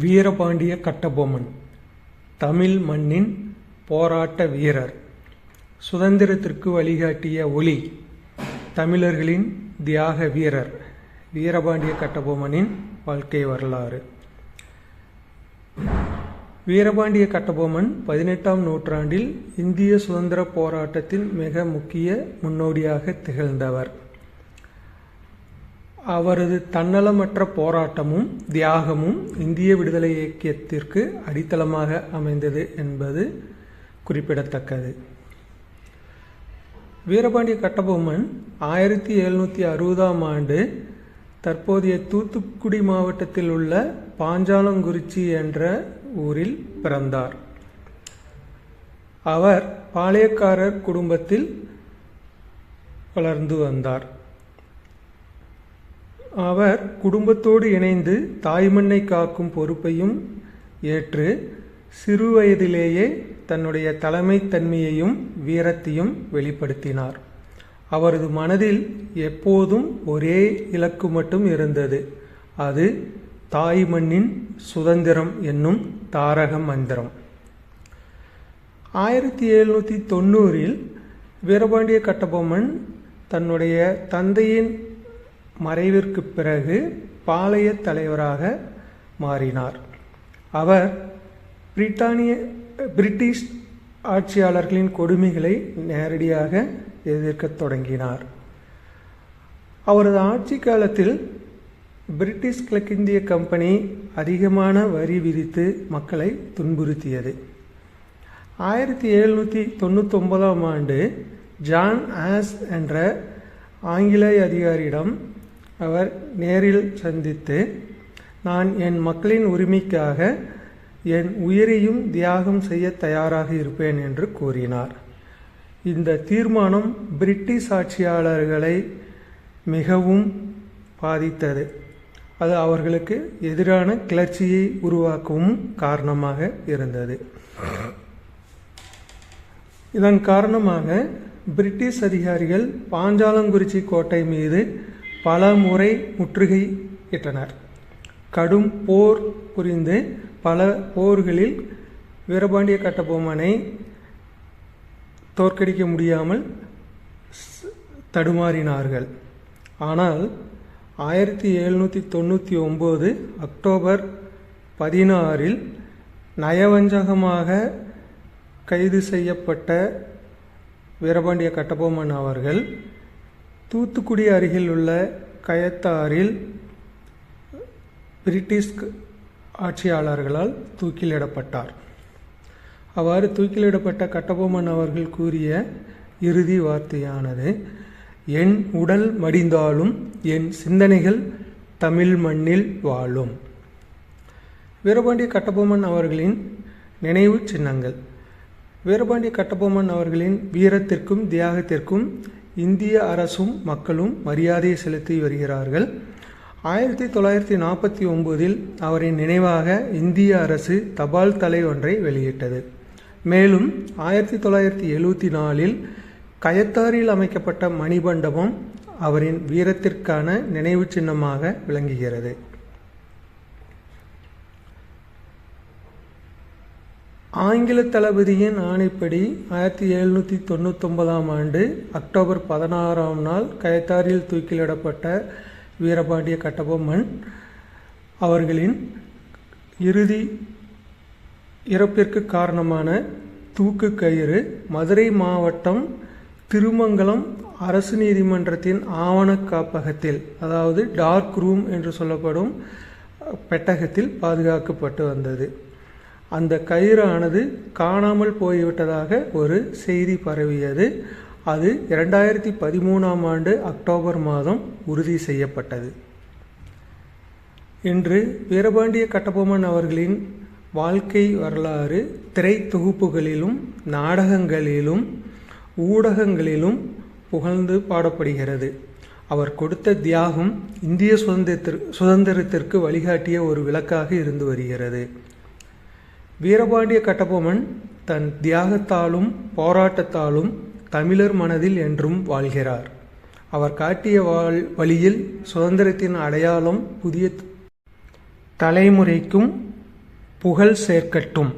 வீரபாண்டிய கட்டபொம்மன் தமிழ் மண்ணின் போராட்ட வீரர். சுதந்திரத்திற்கு வழிகாட்டிய ஒளி தமிழர்களின் தியாக வீரர் வீரபாண்டிய கட்டபொம்மனின் வாழ்க்கை வரலாறு. வீரபாண்டிய கட்டபொம்மன் பதினெட்டாம் நூற்றாண்டில் இந்திய சுதந்திர போராட்டத்தின் மிக முக்கிய முன்னோடியாக திகழ்ந்தவர். அவரது தன்னலமற்ற போராட்டமும் தியாகமும் இந்திய விடுதலை இயக்கத்திற்கு அடித்தளமாக அமைந்தது என்பது குறிப்பிடத்தக்கது. வீரபாண்டிய கட்டபொம்மன் ஆயிரத்தி எழுநூற்றி அறுபதாம் ஆண்டு தற்போதைய தூத்துக்குடி மாவட்டத்தில் உள்ள பாஞ்சாலங்குறிச்சி என்ற ஊரில் பிறந்தார். அவர் பாளையக்காரர் குடும்பத்தில் வளர்ந்து வந்தார். அவர் குடும்பத்தோடு இணைந்து தாய்மண்ணை காக்கும் பொறுப்பையும் ஏற்று சிறுவயதிலேயே தன்னுடைய தலைமைத்தன்மையையும் வீரத்தையும் வெளிப்படுத்தினார். அவரது மனதில் எப்போதும் ஒரே இலக்கு மட்டும் இருந்தது. அது தாய் மண்ணின் சுதந்திரம் என்னும் தாரக மந்திரம். ஆயிரத்தி எழுநூற்றி தொண்ணூறில் வீரபாண்டிய கட்டபொம்மன் தன்னுடைய தந்தையின் மறைவிற்கு பிறகு பாளைய தலைவராக மாறினார். அவர் பிரிட்டானிய பிரிட்டிஷ் ஆட்சியாளர்களின் கொடுமைகளை நேரடியாக எதிர்க்கத் தொடங்கினார். அவரது ஆட்சி காலத்தில் பிரிட்டிஷ் கிழக்கிந்திய கம்பெனி அதிகமான வரி விதித்து மக்களை துன்புறுத்தியது. ஆயிரத்தி எழுநூற்றி தொண்ணூத்தொம்பதாம் ஆண்டு ஜான் ஆஸ் என்ற ஆங்கிலேய அதிகாரியிடம் அவர் நேரில் சந்தித்து நான் என் மக்களின் உரிமைக்காக என் உயிரையும் தியாகம் செய்ய தயாராக இருப்பேன் என்று கூறினார். இந்த தீர்மானம் பிரிட்டிஷ் ஆட்சியாளர்களை மிகவும் பாதித்தது. அது அவர்களுக்கு எதிரான கிளர்ச்சியை உருவாக்கவும் காரணமாக இருந்தது. இதன் காரணமாக பிரிட்டிஷ் அதிகாரிகள் பாஞ்சாலங்குறிச்சி கோட்டை மீது பல முறை முற்றுகை இட்டனர் கடும் போர் புரிந்து பல போர்களில் வீரபாண்டிய கட்டபொம்மனை தோற்கடிக்க முடியாமல் தடுமாறினார்கள். ஆனால் ஆயிரத்தி எழுநூற்றி தொண்ணூற்றி ஒம்பது அக்டோபர் பதினாறில் நயவஞ்சகமாக கைது செய்யப்பட்ட வீரபாண்டிய கட்டபொம்மன் அவர்கள் தூத்துக்குடி அருகில் உள்ள கயத்தாரில் பிரிட்டிஷ் ஆட்சியாளர்களால் தூக்கிலிடப்பட்டார். அவ்வாறு தூக்கிலிடப்பட்ட கட்டபொம்மன் அவர்கள் கூறிய இறுதி வார்த்தையானது என் உடல் மடிந்தாலும் என் சிந்தனைகள் தமிழ் மண்ணில் வாழும் வீரபாண்டிய கட்டபொம்மன் அவர்களின் நினைவு சின்னங்கள். வீரபாண்டிய கட்டபொம்மன் அவர்களின் வீரத்திற்கும் தியாகத்திற்கும் இந்திய அரசும் மக்களும் மரியாதை செலுத்தி வருகிறார்கள். ஆயிரத்தி தொள்ளாயிரத்தி நாற்பத்தி ஒம்போதில் அவரின் நினைவாக இந்திய அரசு தபால் தலை ஒன்றை வெளியிட்டது. மேலும் ஆயிரத்தி தொள்ளாயிரத்தி எழுவத்தி நாலில் கயத்தாரில் அமைக்கப்பட்ட மணிமண்டபம் அவரின் வீரத்திற்கான நினைவு சின்னமாக விளங்குகிறது. ஆங்கில தளபதியின் ஆணைப்படி ஆயிரத்தி எழுநூற்றி தொண்ணூத்தொன்பதாம் ஆண்டு அக்டோபர் பதினாறாம் நாள் கயத்தாரியில் தூக்கிலிடப்பட்ட வீரபாண்டிய கட்டபொம்மன் அவர்களின் இறுதி இறப்பிற்கு காரணமான தூக்கு கயிறு மதுரை மாவட்டம் திருமங்கலம் அரசு நீதிமன்றத்தின் ஆவண காப்பகத்தில் அதாவது டார்க் ரூம் என்று சொல்லப்படும் பெட்டகத்தில் பாதுகாக்கப்பட்டு வந்தது. அந்த கயிறானது காணாமல் போய்விட்டதாக ஒரு செய்தி பரவியது. அது இரண்டாயிரத்தி பதிமூணாம் ஆண்டு அக்டோபர் மாதம் உறுதி செய்யப்பட்டது. இன்று வீரபாண்டிய கட்டபொம்மன் அவர்களின் வாழ்க்கை வரலாறு திரை தொகுப்புகளிலும் நாடகங்களிலும் ஊடகங்களிலும் புகழ்ந்து பாடப்படுகிறது. அவர் கொடுத்த தியாகம் இந்திய சுதந்திரத்திற்கு சுதந்திரத்திற்கு வழிகாட்டிய ஒரு விளக்காக இருந்து வருகிறது. வீரபாண்டிய கட்டபொம்மன் தன் தியாகத்தாலும் போராட்டத்தாலும் தமிழர் மனதில் என்றும் வாழ்கிறார். அவர் காட்டிய வாழ் வழியில் சுதந்திரத்தின் அடையாளம் புதிய தலைமுறைக்கும் புகழ் சேர்க்கட்டும்.